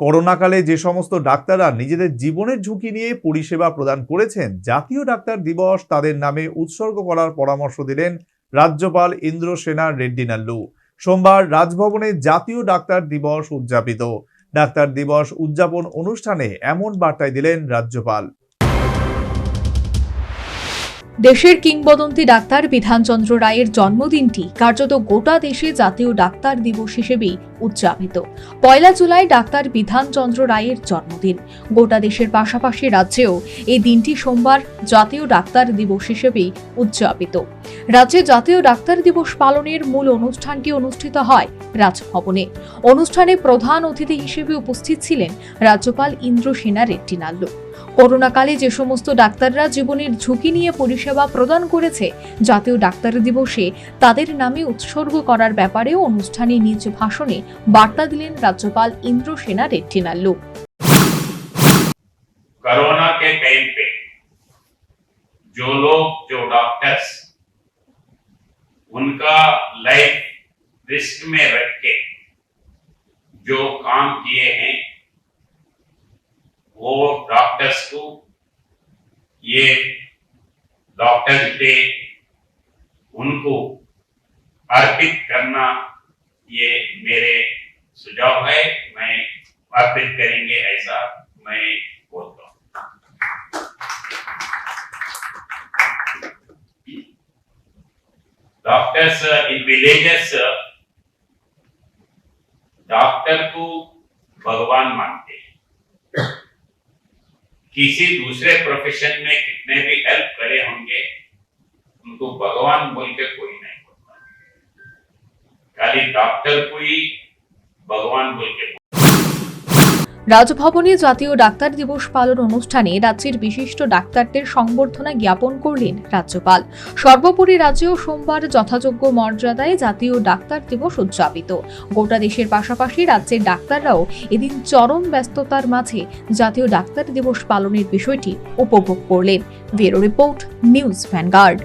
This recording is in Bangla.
করোনাকালে যে সমস্ত ডাক্তাররা নিজেদের জীবনের ঝুঁকি নিয়ে পরিষেবা প্রদান করেছেন, জাতীয় ডাক্তার দিবস তাদের নামে উৎসর্গ করার পরামর্শ দিলেন রাজ্যপাল ইন্দ্রসেনা রেড্ডি নাল্লু সোমবার রাজভবনে জাতীয় ডাক্তার দিবস উদযাপিত। ডাক্তার দিবস উদযাপন অনুষ্ঠানে এমন বার্তায় দিলেন রাজ্যপাল। দেশের কিংবদন্তি ডাক্তার বিধানচন্দ্র রায়ের জন্মদিনটি কার্যত গোটা দেশে জাতীয় ডাক্তার দিবস হিসেবেই উদযাপিত। পয়লা জুলাই ডাক্তার বিধানচন্দ্র রায়ের জন্মদিন। গোটা দেশের পাশাপাশি রাজ্যেও এই দিনটি সোমবার জাতীয় ডাক্তার দিবস হিসেবেই উদযাপিত। রাজ্যে জাতীয় ডাক্তার দিবস পালনের মূল অনুষ্ঠানটি অনুষ্ঠিত হয় রাজভবনে। অনুষ্ঠানে প্রধান অতিথি হিসেবে উপস্থিত ছিলেন রাজ্যপাল ইন্দ্রসেনা রেড্ডি নাল্লু করোনাকালে যে সমস্ত ডাক্তাররা জীবনের ঝুঁকি নিয়ে পরিষেবা প্রদান করেছে জাতীয় ডাক্তার দিবসে তাদের নামে উৎসর্গ করার ব্যাপারেও অনুষ্ঠানে নিজ ভাষণে বার্তা দিলেন রাজ্যপাল ইন্দ্রসেনা রেড্ডি নাল্লু कोरोना के टाइम पे जो लोग जो डॉक्टर्स उनका लाइफ रिस्क में रख के जो काम किए हैं वो डॉक्टर्स को ये डॉक्टर्स डे उनको अर्पित करना ये मेरे सुझाव है। मैं अर्पित करेंगे ऐसा मैं बोलता हूँ। डॉक्टर्स इन विलेजेस, डॉक्टर को भगवान मानते हैं। किसी दूसरे प्रोफेशन में कितने भी हेल्प करे होंगे, उनको भगवान बोल के कोई नहीं बोलता। खाली डॉक्टर को ही भगवान बोल के রাজভবনে জাতীয় ডাক্তার দিবস পালন অনুষ্ঠানে রাজ্যের বিশিষ্ট ডাক্তারদের সংবর্ধনা জ্ঞাপন করলেন রাজ্যপাল। সর্বোপরি রাজ্যেও সোমবার যথাযোগ্য মর্যাদায় জাতীয় ডাক্তার দিবস উদযাপিত। গোটা দেশের পাশাপাশি রাজ্যের ডাক্তাররাও এদিন চরম ব্যস্ততার মাঝে জাতীয় ডাক্তার দিবস পালনের বিষয়টি উপভোগ করলেন। Bureau report, news vanguard.